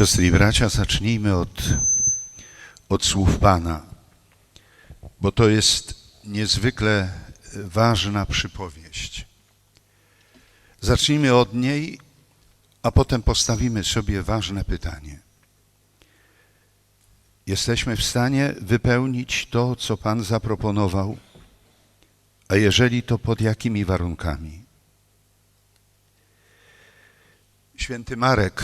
Siostry i bracia, zacznijmy od, od słów Pana, bo to jest niezwykle ważna przypowieść. Zacznijmy od niej, a potem postawimy sobie ważne pytanie. Jesteśmy w stanie wypełnić to, co Pan zaproponował, a jeżeli to pod jakimi warunkami? Święty Marek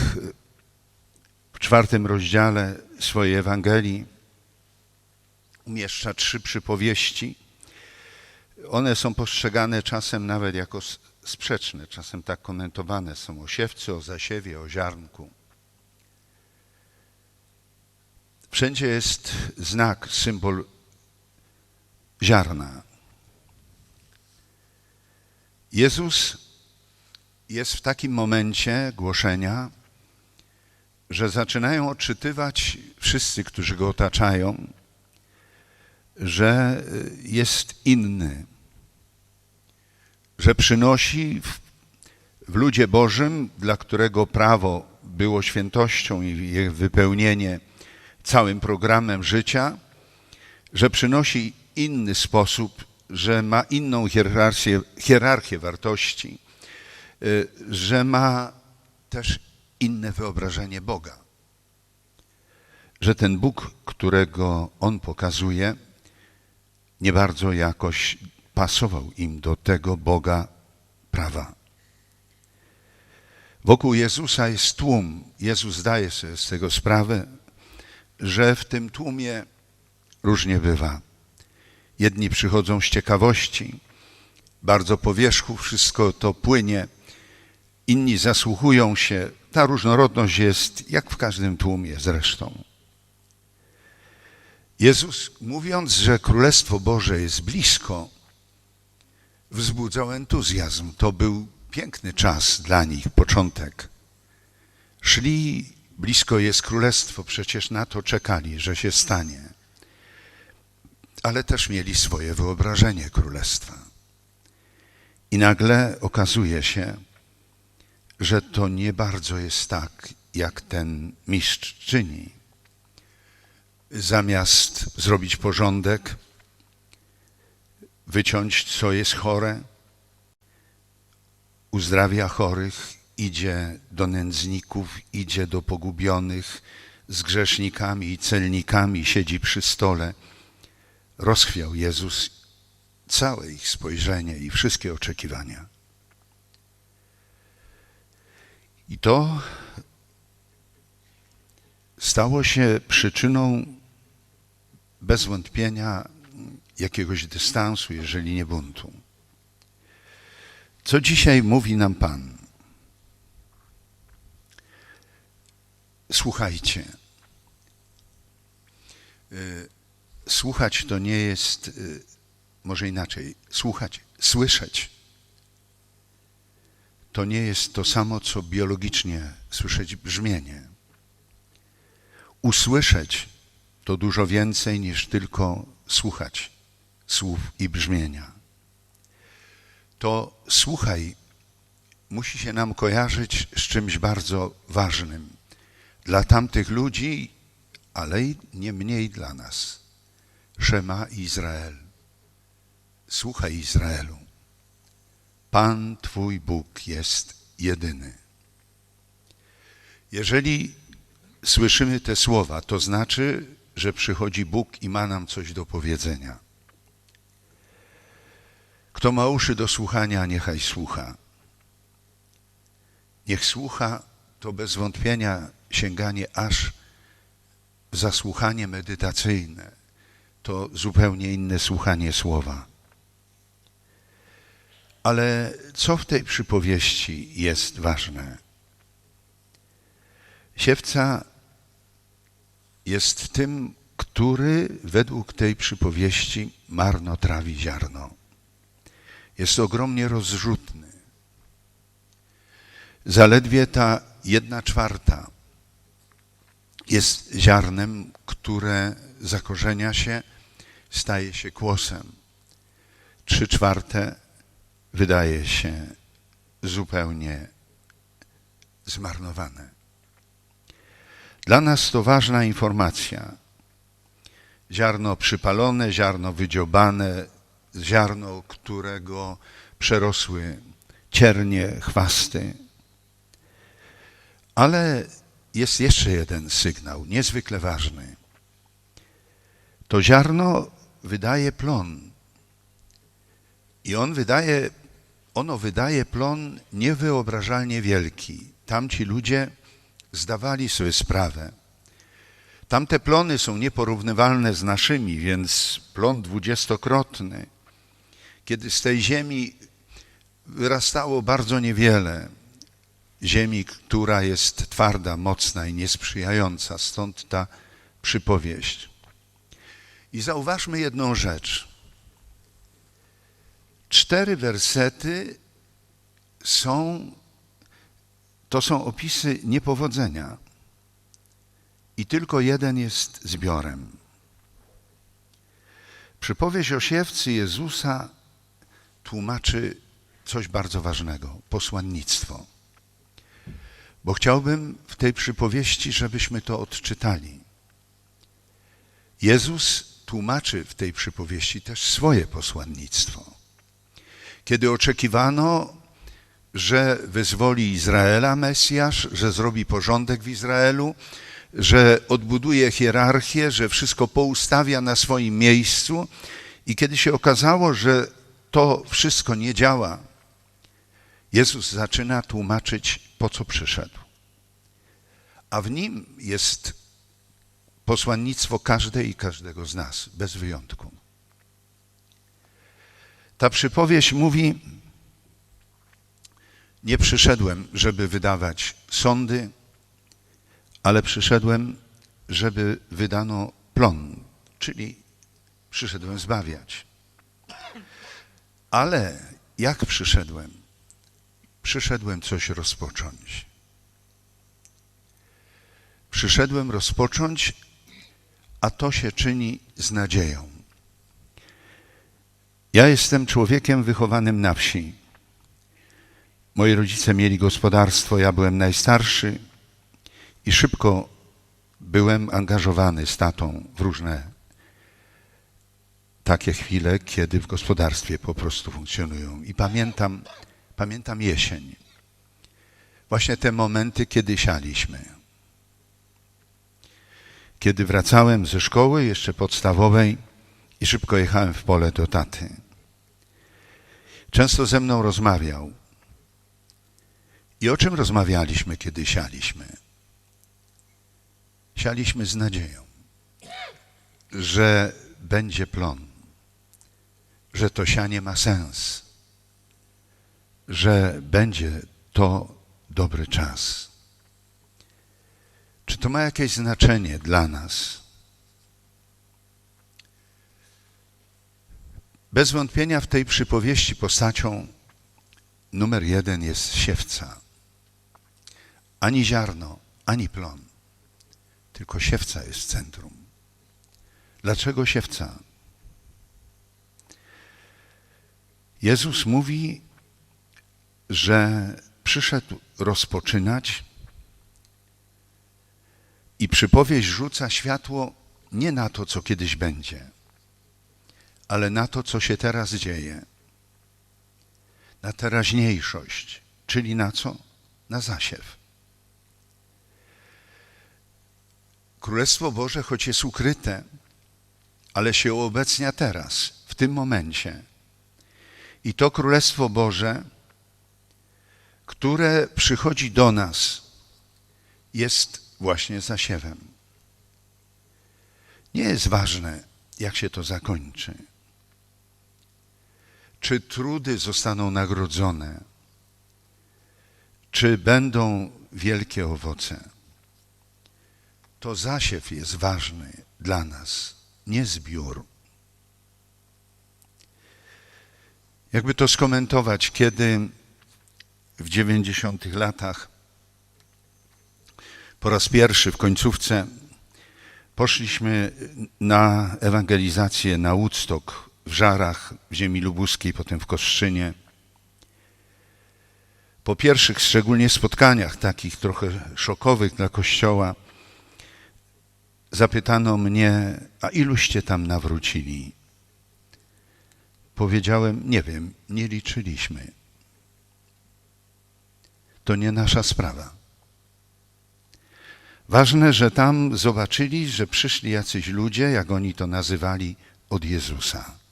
w czwartym rozdziale swojej Ewangelii umieszcza trzy przypowieści. One są postrzegane czasem nawet jako sprzeczne, czasem tak komentowane są o siewcy, o zasiewie, o ziarnku. Wszędzie jest znak, symbol ziarna. Jezus jest w takim momencie głoszenia, że zaczynają odczytywać wszyscy, którzy go otaczają, że jest inny, że przynosi w, w ludzie Bożym, dla którego prawo było świętością i jej wypełnienie całym programem życia, że przynosi inny sposób, że ma inną hierarchię, hierarchię wartości, że ma też inne wyobrażenie Boga. Że ten Bóg, którego on pokazuje, nie bardzo jakoś pasował im do tego Boga prawa. Wokół Jezusa jest tłum. Jezus zdaje sobie z tego sprawę, że w tym tłumie różnie bywa. Jedni przychodzą z ciekawości, bardzo po wierzchu wszystko to płynie, inni zasłuchują się. Ta różnorodność jest jak w każdym tłumie zresztą. Jezus, mówiąc, że Królestwo Boże jest blisko, wzbudzał entuzjazm. To był piękny czas dla nich, początek. Szli, blisko jest Królestwo, przecież na to czekali, że się stanie. Ale też mieli swoje wyobrażenie Królestwa. I nagle okazuje się, że to nie bardzo jest tak, jak ten mistrz czyni. Zamiast zrobić porządek, wyciąć, co jest chore, uzdrawia chorych, idzie do nędzników, idzie do pogubionych, z grzesznikami i celnikami siedzi przy stole. Rozchwiał Jezus całe ich spojrzenie i wszystkie oczekiwania. I to stało się przyczyną bez wątpienia jakiegoś dystansu, jeżeli nie buntu. Co dzisiaj mówi nam Pan? Słuchajcie. Słuchać to nie jest, może inaczej, słuchać, słyszeć. To nie jest to samo, co biologicznie słyszeć brzmienie. Usłyszeć to dużo więcej niż tylko słuchać słów i brzmienia. To słuchaj musi się nam kojarzyć z czymś bardzo ważnym dla tamtych ludzi, ale i nie mniej dla nas. Szema Izrael. Słuchaj Izraelu. Pan Twój Bóg jest jedyny. Jeżeli słyszymy te słowa, to znaczy, że przychodzi Bóg i ma nam coś do powiedzenia. Kto ma uszy do słuchania, niechaj słucha. Niech słucha to bez wątpienia sięganie aż w zasłuchanie medytacyjne. To zupełnie inne słuchanie słowa. Ale co w tej przypowieści jest ważne? Siewca jest tym, który według tej przypowieści marnotrawi ziarno. Jest ogromnie rozrzutny. Zaledwie ta jedna czwarta jest ziarnem, które zakorzenia się, staje się kłosem. Trzy czwarte wydaje się zupełnie zmarnowane. Dla nas to ważna informacja. Ziarno przypalone, ziarno wydziobane, ziarno, którego przerosły ciernie, chwasty. Ale jest jeszcze jeden sygnał, niezwykle ważny. To ziarno wydaje plon. I on wydaje, ono wydaje plon niewyobrażalnie wielki. Tamci ludzie zdawali sobie sprawę. Tamte plony są nieporównywalne z naszymi, więc plon dwudziestokrotny. Kiedy z tej ziemi wyrastało bardzo niewiele, ziemi, która jest twarda, mocna i niesprzyjająca, stąd ta przypowieść. I zauważmy jedną rzecz. Cztery wersety są, to są opisy niepowodzenia. I tylko jeden jest zbiorem. Przypowieść o siewcy Jezusa tłumaczy coś bardzo ważnego posłannictwo. Bo chciałbym w tej przypowieści, żebyśmy to odczytali. Jezus tłumaczy w tej przypowieści też swoje posłannictwo. Kiedy oczekiwano, że wyzwoli Izraela Mesjasz, że zrobi porządek w Izraelu, że odbuduje hierarchię, że wszystko poustawia na swoim miejscu, i kiedy się okazało, że to wszystko nie działa, Jezus zaczyna tłumaczyć, po co przyszedł. A w nim jest posłannictwo każdej i każdego z nas, bez wyjątku. Ta przypowieść mówi: Nie przyszedłem, żeby wydawać sądy, ale przyszedłem, żeby wydano plon, czyli przyszedłem zbawiać. Ale jak przyszedłem? Przyszedłem coś rozpocząć. Przyszedłem rozpocząć, a to się czyni z nadzieją. Ja jestem człowiekiem wychowanym na wsi. Moi rodzice mieli gospodarstwo, ja byłem najstarszy i szybko byłem angażowany z tatą w różne takie chwile, kiedy w gospodarstwie po prostu funkcjonują. I pamiętam, pamiętam jesień. Właśnie te momenty, kiedy sialiśmy. Kiedy wracałem ze szkoły, jeszcze podstawowej, i szybko jechałem w pole do taty. Często ze mną rozmawiał. I o czym rozmawialiśmy, kiedy sialiśmy? Sialiśmy z nadzieją, że będzie plon, że to sianie ma sens, że będzie to dobry czas. Czy to ma jakieś znaczenie dla nas? Bez wątpienia w tej przypowieści postacią numer jeden jest siewca. Ani ziarno, ani plon, tylko siewca jest centrum. Dlaczego siewca? Jezus mówi, że przyszedł rozpoczynać i przypowieść rzuca światło nie na to, co kiedyś będzie, ale na to, co się teraz dzieje. Na teraźniejszość, czyli na co? Na zasiew. Królestwo Boże, choć jest ukryte, ale się uobecnia teraz, w tym momencie. I to Królestwo Boże, które przychodzi do nas, jest właśnie zasiewem. Nie jest ważne, jak się to zakończy. Czy trudy zostaną nagrodzone, czy będą wielkie owoce. To zasiew jest ważny dla nas, nie zbiór. Jakby to skomentować, kiedy w 90 latach po raz pierwszy w końcówce poszliśmy na ewangelizację na Woodstock w Żarach, w ziemi lubuskiej, potem w Kostrzynie. Po pierwszych szczególnie spotkaniach takich trochę szokowych dla Kościoła zapytano mnie, a iluście tam nawrócili? Powiedziałem, nie wiem, nie liczyliśmy. To nie nasza sprawa. Ważne, że tam zobaczyli, że przyszli jacyś ludzie, jak oni to nazywali, od Jezusa.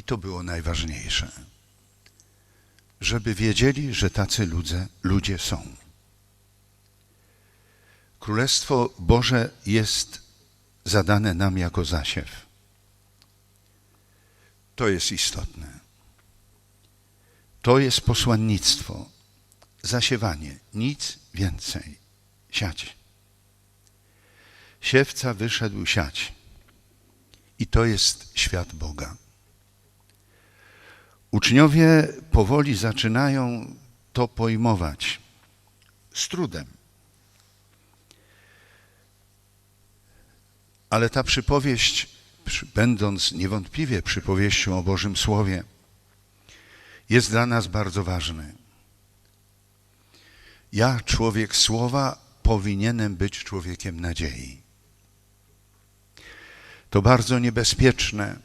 I to było najważniejsze. Żeby wiedzieli, że tacy ludzie, ludzie są. Królestwo Boże jest zadane nam jako zasiew. To jest istotne. To jest posłannictwo, zasiewanie, nic więcej. Siać. Siewca wyszedł siać. I to jest świat Boga. Uczniowie powoli zaczynają to pojmować z trudem. Ale ta przypowieść, będąc niewątpliwie przypowieścią o Bożym Słowie, jest dla nas bardzo ważny. Ja, człowiek Słowa, powinienem być człowiekiem nadziei. To bardzo niebezpieczne,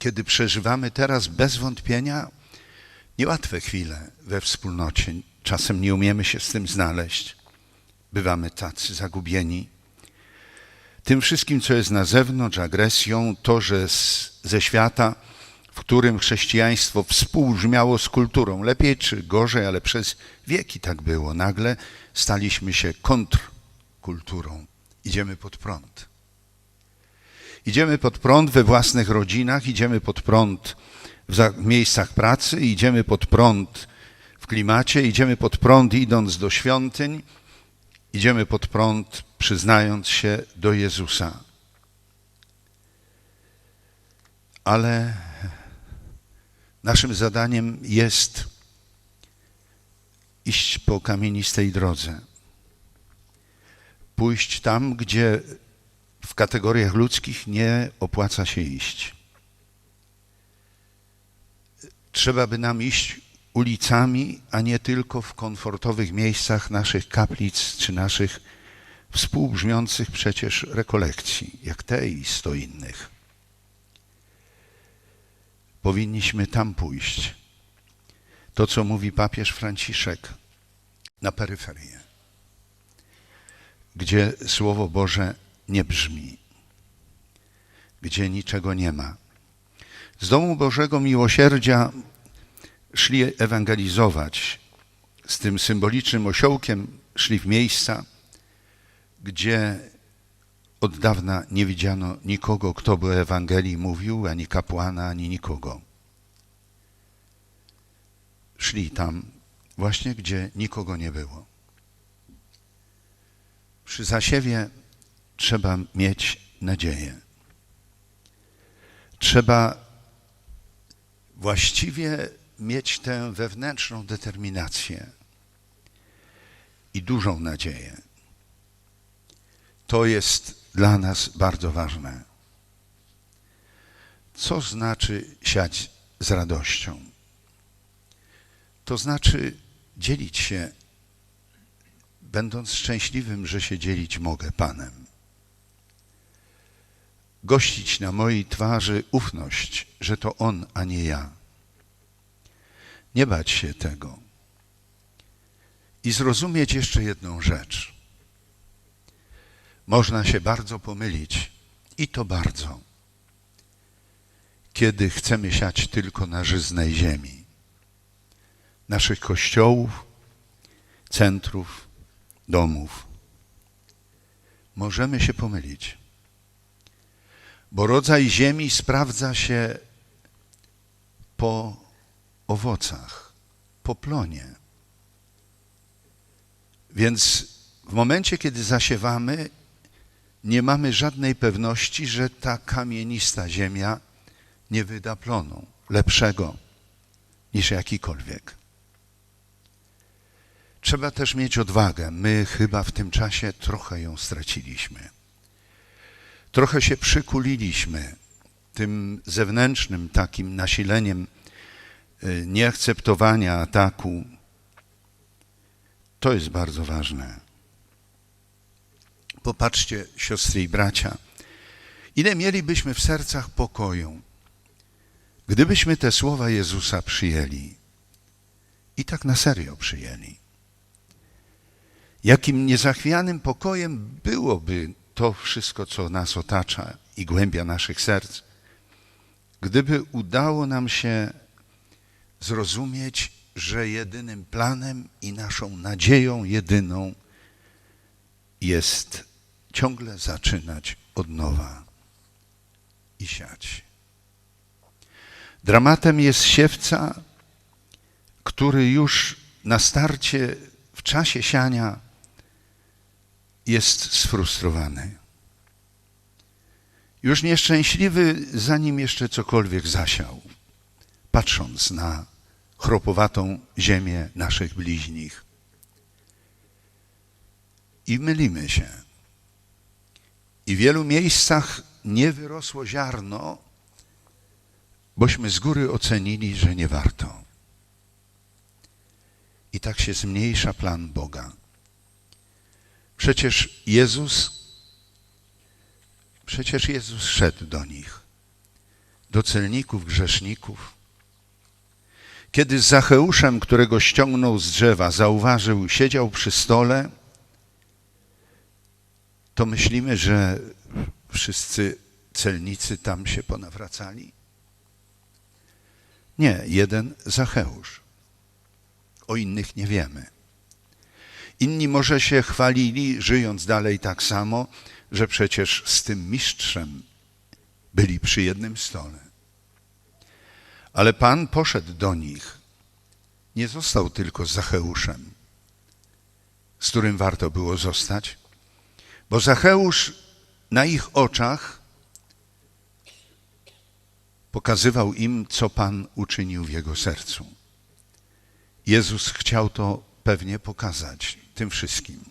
kiedy przeżywamy teraz bez wątpienia niełatwe chwile we wspólnocie. Czasem nie umiemy się z tym znaleźć. Bywamy tacy zagubieni. Tym wszystkim, co jest na zewnątrz, agresją, to, że z, ze świata, w którym chrześcijaństwo współbrzmiało z kulturą, lepiej czy gorzej, ale przez wieki tak było, nagle staliśmy się kontrkulturą. Idziemy pod prąd. Idziemy pod prąd we własnych rodzinach, idziemy pod prąd w miejscach pracy, idziemy pod prąd w klimacie, idziemy pod prąd idąc do świątyń, idziemy pod prąd przyznając się do Jezusa. Ale naszym zadaniem jest iść po kamienistej drodze. Pójść tam, gdzie w kategoriach ludzkich nie opłaca się iść. Trzeba by nam iść ulicami, a nie tylko w komfortowych miejscach naszych kaplic czy naszych współbrzmiących przecież rekolekcji, jak te i sto innych. Powinniśmy tam pójść. To, co mówi papież Franciszek, na peryferię, gdzie Słowo Boże nie brzmi, gdzie niczego nie ma. Z domu Bożego Miłosierdzia szli ewangelizować. Z tym symbolicznym osiołkiem szli w miejsca, gdzie od dawna nie widziano nikogo, kto by Ewangelii mówił, ani kapłana, ani nikogo. Szli tam właśnie, gdzie nikogo nie było. Przy zasiewie trzeba mieć nadzieję. Trzeba właściwie mieć tę wewnętrzną determinację i dużą nadzieję. To jest dla nas bardzo ważne. Co znaczy siać z radością? To znaczy dzielić się, będąc szczęśliwym, że się dzielić mogę Panem. Gościć na mojej twarzy ufność, że to On, a nie ja. Nie bać się tego. I zrozumieć jeszcze jedną rzecz. Można się bardzo pomylić i to bardzo, kiedy chcemy siać tylko na żyznej ziemi, naszych kościołów, centrów, domów. Możemy się pomylić, bo rodzaj ziemi sprawdza się po owocach, po plonie. Więc w momencie, kiedy zasiewamy, nie mamy żadnej pewności, że ta kamienista ziemia nie wyda plonu lepszego niż jakikolwiek. Trzeba też mieć odwagę. My chyba w tym czasie trochę ją straciliśmy. Trochę się przykuliliśmy tym zewnętrznym takim nasileniem y, nieakceptowania ataku. To jest bardzo ważne. Popatrzcie, siostry i bracia, ile mielibyśmy w sercach pokoju, gdybyśmy te słowa Jezusa przyjęli i tak na serio przyjęli. Jakim niezachwianym pokojem byłoby to wszystko, co nas otacza i głębia naszych serc, gdyby udało nam się zrozumieć, że jedynym planem i naszą nadzieją jedyną jest ciągle zaczynać od nowa i siać. Dramatem jest siewca, który już na starcie, w czasie siania jest sfrustrowany. Już nieszczęśliwy, zanim jeszcze cokolwiek zasiał, patrząc na chropowatą ziemię naszych bliźnich. I mylimy się. I w wielu miejscach nie wyrosło ziarno, bośmy z góry ocenili, że nie warto. I tak się zmniejsza plan Boga. Przecież Jezus, przecież Jezus szedł do nich, do celników, grzeszników. Kiedy z Zacheuszem, którego ściągnął z drzewa, zauważył, siedział przy stole, to myślimy, że wszyscy celnicy tam się ponawracali? Nie, jeden Zacheusz. O innych nie wiemy. Inni może się chwalili, żyjąc dalej tak samo, że przecież z tym mistrzem byli przy jednym stole. Ale Pan poszedł do nich. Nie został tylko z Zacheuszem, z którym warto było zostać, bo Zacheusz na ich oczach pokazywał im, co Pan uczynił w jego sercu. Jezus chciał to pewnie pokazać tym wszystkim.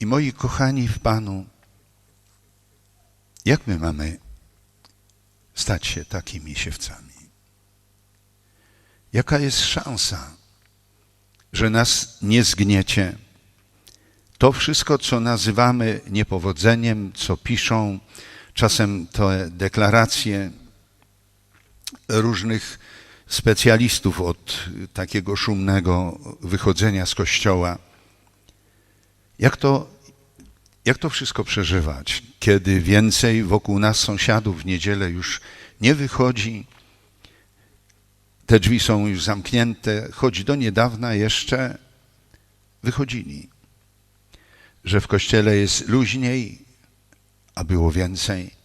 I moi kochani w Panu, jak my mamy stać się takimi siewcami? Jaka jest szansa, że nas nie zgniecie? To wszystko, co nazywamy niepowodzeniem, co piszą czasem te deklaracje różnych specjalistów od takiego szumnego wychodzenia z kościoła. Jak to, jak to wszystko przeżywać, kiedy więcej wokół nas sąsiadów w niedzielę już nie wychodzi, te drzwi są już zamknięte, choć do niedawna jeszcze wychodzili, że w kościele jest luźniej, a było więcej.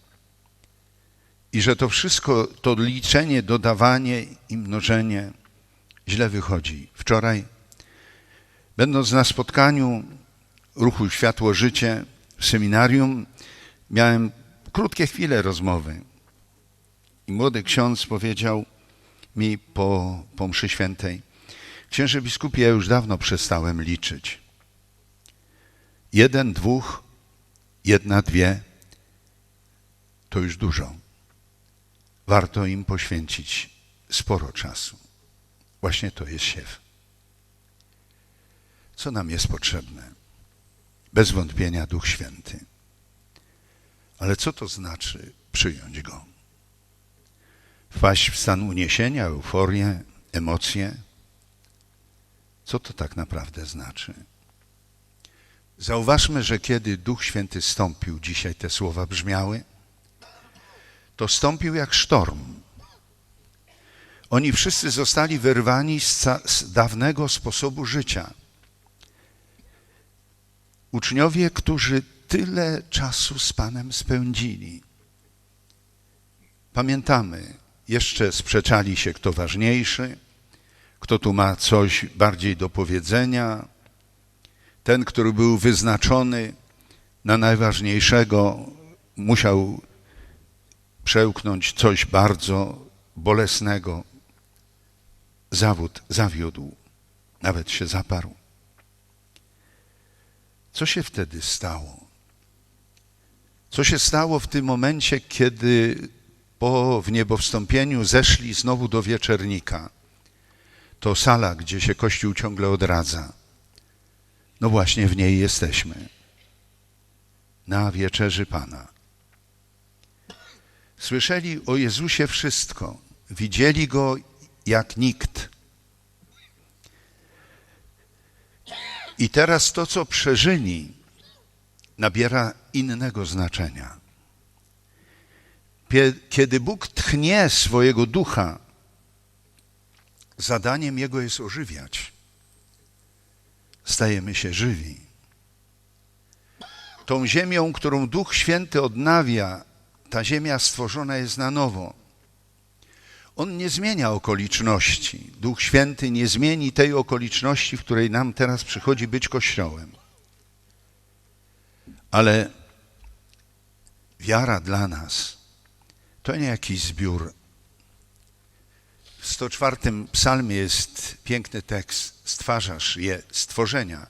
I że to wszystko, to liczenie, dodawanie i mnożenie źle wychodzi. Wczoraj, będąc na spotkaniu ruchu Światło Życie w seminarium, miałem krótkie chwile rozmowy. I młody ksiądz powiedział mi po, po mszy świętej, księże biskupie, ja już dawno przestałem liczyć. Jeden, dwóch, jedna, dwie, to już dużo. Warto im poświęcić sporo czasu. Właśnie to jest siew. Co nam jest potrzebne? Bez wątpienia Duch Święty. Ale co to znaczy przyjąć Go? Wpaść w stan uniesienia, euforię, emocje? Co to tak naprawdę znaczy? Zauważmy, że kiedy Duch Święty stąpił, dzisiaj te słowa brzmiały, to stąpił jak sztorm. Oni wszyscy zostali wyrwani z, z dawnego sposobu życia. Uczniowie, którzy tyle czasu z Panem spędzili. Pamiętamy, jeszcze sprzeczali się, kto ważniejszy, kto tu ma coś bardziej do powiedzenia. Ten, który był wyznaczony na najważniejszego, musiał przełknąć coś bardzo bolesnego. Zawód zawiódł, nawet się zaparł. Co się wtedy stało? Co się stało w tym momencie, kiedy po wniebowstąpieniu zeszli znowu do wieczernika? To sala, gdzie się Kościół ciągle odradza. No właśnie w niej jesteśmy. Na wieczerzy Pana. Słyszeli o Jezusie wszystko. Widzieli Go jak nikt. I teraz to, co przeżyli, nabiera innego znaczenia. Kiedy Bóg tchnie swojego ducha, zadaniem Jego jest ożywiać. Stajemy się żywi. Tą ziemią, którą Duch Święty odnawia, ta ziemia stworzona jest na nowo. On nie zmienia okoliczności. Duch Święty nie zmieni tej okoliczności, w której nam teraz przychodzi być Kościołem. Ale wiara dla nas to nie jakiś zbiór. W 104 psalmie jest piękny tekst. Stwarzasz je, stworzenia,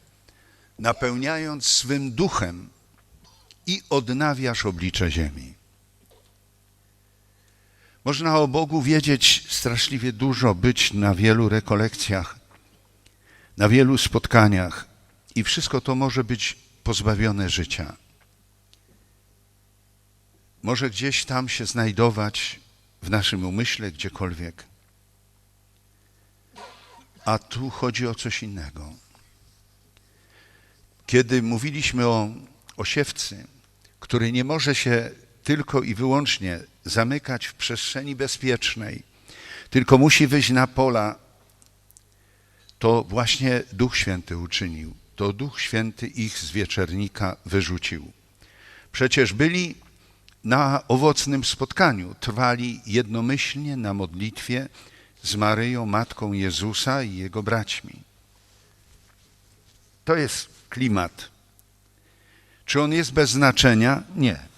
napełniając swym duchem i odnawiasz oblicze ziemi. Można o Bogu wiedzieć straszliwie dużo, być na wielu rekolekcjach, na wielu spotkaniach i wszystko to może być pozbawione życia. Może gdzieś tam się znajdować w naszym umyśle, gdziekolwiek. A tu chodzi o coś innego. Kiedy mówiliśmy o osiewcy, który nie może się tylko i wyłącznie zamykać w przestrzeni bezpiecznej, tylko musi wyjść na pola, to właśnie Duch Święty uczynił. To Duch Święty ich z wieczernika wyrzucił. Przecież byli na owocnym spotkaniu, trwali jednomyślnie na modlitwie z Maryją, Matką Jezusa i Jego braćmi. To jest klimat. Czy on jest bez znaczenia? Nie.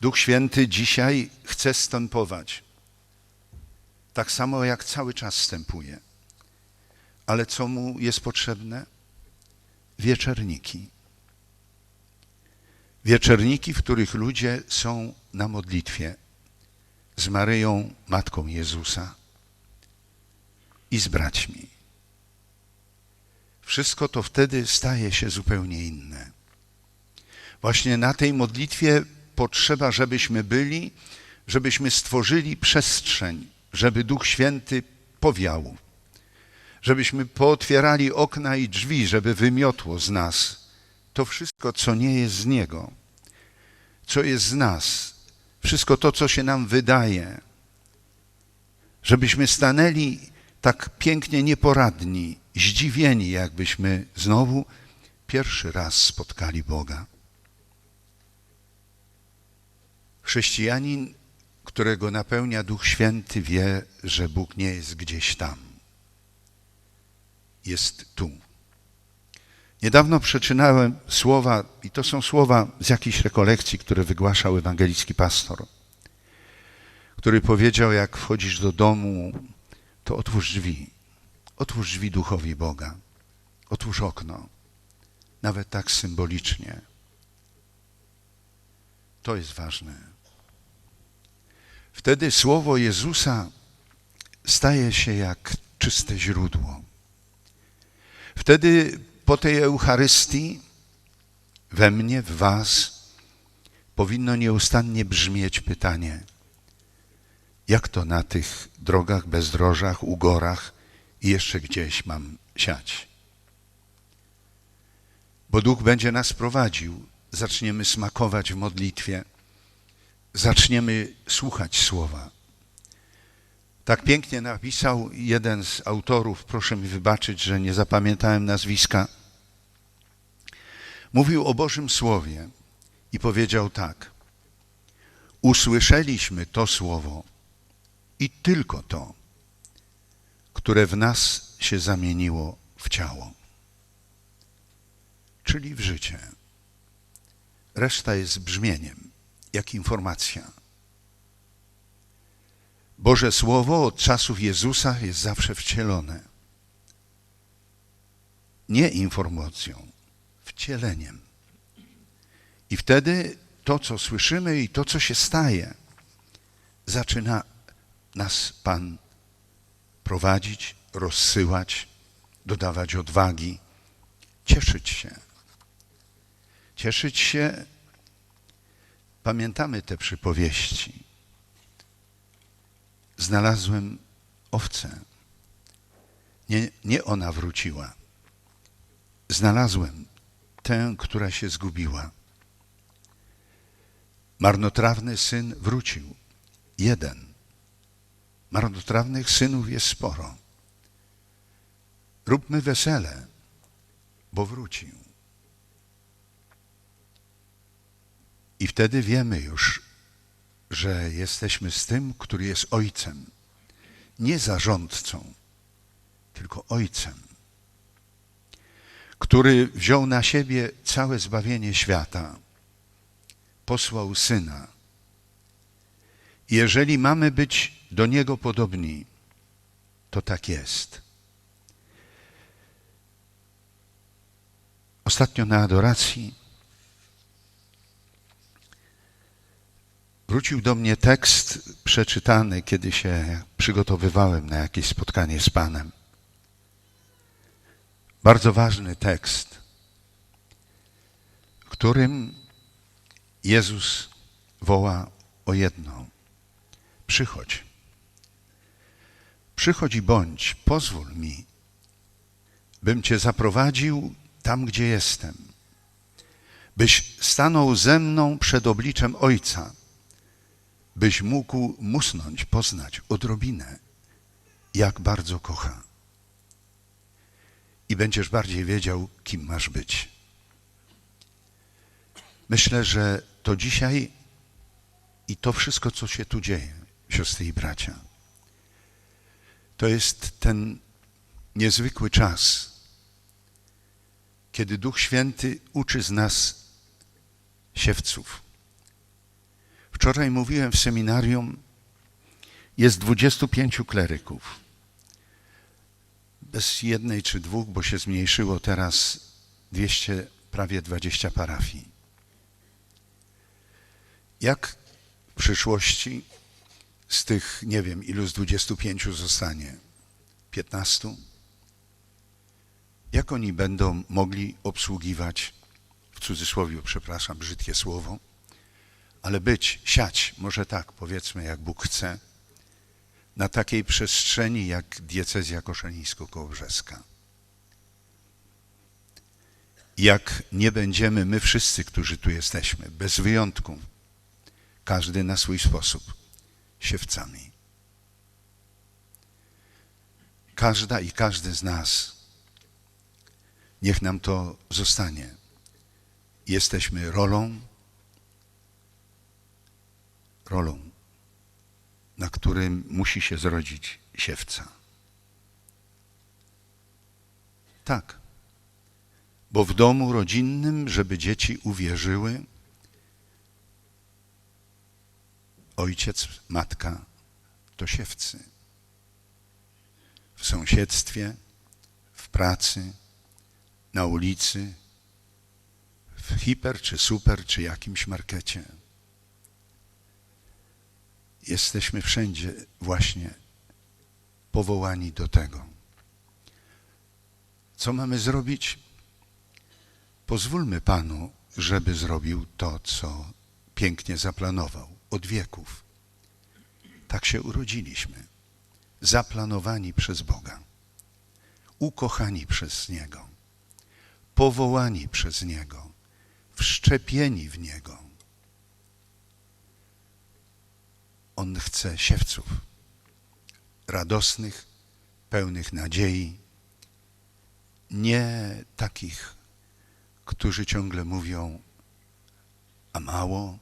Duch Święty dzisiaj chce stępować. Tak samo jak cały czas stępuje. Ale co mu jest potrzebne? Wieczerniki. Wieczerniki, w których ludzie są na modlitwie z Maryją, Matką Jezusa i z braćmi. Wszystko to wtedy staje się zupełnie inne. Właśnie na tej modlitwie potrzeba, żebyśmy byli, żebyśmy stworzyli przestrzeń, żeby Duch Święty powiał, żebyśmy pootwierali okna i drzwi, żeby wymiotło z nas to wszystko, co nie jest z Niego, co jest z nas, wszystko to, co się nam wydaje, żebyśmy stanęli tak pięknie nieporadni, zdziwieni, jakbyśmy znowu pierwszy raz spotkali Boga. Chrześcijanin, którego napełnia Duch Święty, wie, że Bóg nie jest gdzieś tam. Jest tu. Niedawno przeczytałem słowa, i to są słowa z jakiejś rekolekcji, które wygłaszał ewangelicki pastor, który powiedział, jak wchodzisz do domu, to otwórz drzwi. Otwórz drzwi duchowi Boga. Otwórz okno. Nawet tak symbolicznie. To jest ważne. Wtedy słowo Jezusa staje się jak czyste źródło. Wtedy po tej Eucharystii we mnie, w Was powinno nieustannie brzmieć pytanie, jak to na tych drogach, bezdrożach, ugorach i jeszcze gdzieś mam siać? Bo Duch będzie nas prowadził, zaczniemy smakować w modlitwie, zaczniemy słuchać Słowa. Tak pięknie napisał jeden z autorów, proszę mi wybaczyć, że nie zapamiętałem nazwiska. Mówił o Bożym Słowie i powiedział tak. Usłyszeliśmy to Słowo i tylko to, które w nas się zamieniło w ciało, czyli w życie. Reszta jest brzmieniem, jak informacja. Boże Słowo od czasów Jezusa jest zawsze wcielone. Nie informacją, wcieleniem. I wtedy to, co słyszymy i to, co się staje, zaczyna nas Pan prowadzić, rozsyłać, dodawać odwagi, cieszyć się. Cieszyć się, pamiętamy te przypowieści. Znalazłem owcę. Nie, nie ona wróciła. Znalazłem tę, która się zgubiła. Marnotrawny syn wrócił. Jeden. Marnotrawnych synów jest sporo. Róbmy wesele, bo wrócił. I wtedy wiemy już, że jesteśmy z tym, który jest ojcem. Nie zarządcą, tylko ojcem, który wziął na siebie całe zbawienie świata, posłał syna. Jeżeli mamy być do niego podobni, to tak jest. Ostatnio na adoracji wrócił do mnie tekst przeczytany, kiedy się przygotowywałem na jakieś spotkanie z Panem. Bardzo ważny tekst, w którym Jezus woła o jedno. Przychodź. Przychodź i bądź, pozwól mi, bym Cię zaprowadził tam, gdzie jestem, byś stanął ze mną przed obliczem Ojca, byś mógł musnąć, poznać odrobinę, jak bardzo kocha. I będziesz bardziej wiedział, kim masz być. Myślę, że to dzisiaj i to wszystko, co się tu dzieje, siostry i bracia, to jest ten niezwykły czas, kiedy Duch Święty uczy z nas siewców. Wczoraj mówiłem w seminarium, jest 25 kleryków. Bez jednej czy dwóch, bo się zmniejszyło teraz 200, prawie 20 parafii. Jak w przyszłości z tych, nie wiem, ilu z 25 zostanie? 15? Jak oni będą mogli obsługiwać, w cudzysłowie, przepraszam, brzydkie słowo, ale być, siać, może tak powiedzmy, jak Bóg chce, na takiej przestrzeni jak diecezja koszalińsko-kołobrzeska. Jak nie będziemy my wszyscy, którzy tu jesteśmy, bez wyjątku, każdy na swój sposób, siewcami. Każda i każdy z nas, niech nam to zostanie. Jesteśmy rolą, rolą, na którym musi się zrodzić siewca. Tak, bo w domu rodzinnym, żeby dzieci uwierzyły, ojciec, matka to siewcy. W sąsiedztwie, w pracy, na ulicy, w hiper czy super czy jakimś markecie. Jesteśmy wszędzie właśnie powołani do tego. Co mamy zrobić? Pozwólmy Panu, żeby zrobił to, co pięknie zaplanował od wieków. Tak się urodziliśmy, zaplanowani przez Boga, ukochani przez Niego, powołani przez Niego, wszczepieni w Niego. On chce siewców, radosnych, pełnych nadziei, nie takich, którzy ciągle mówią, a mało,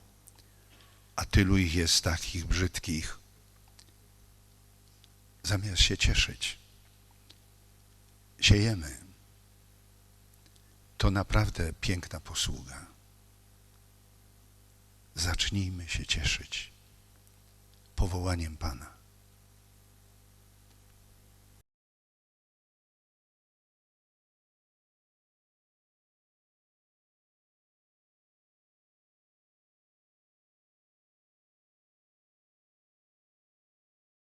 a tylu ich jest takich brzydkich. Zamiast się cieszyć, siejemy. To naprawdę piękna posługa. Zacznijmy się cieszyć powołaniem Pana.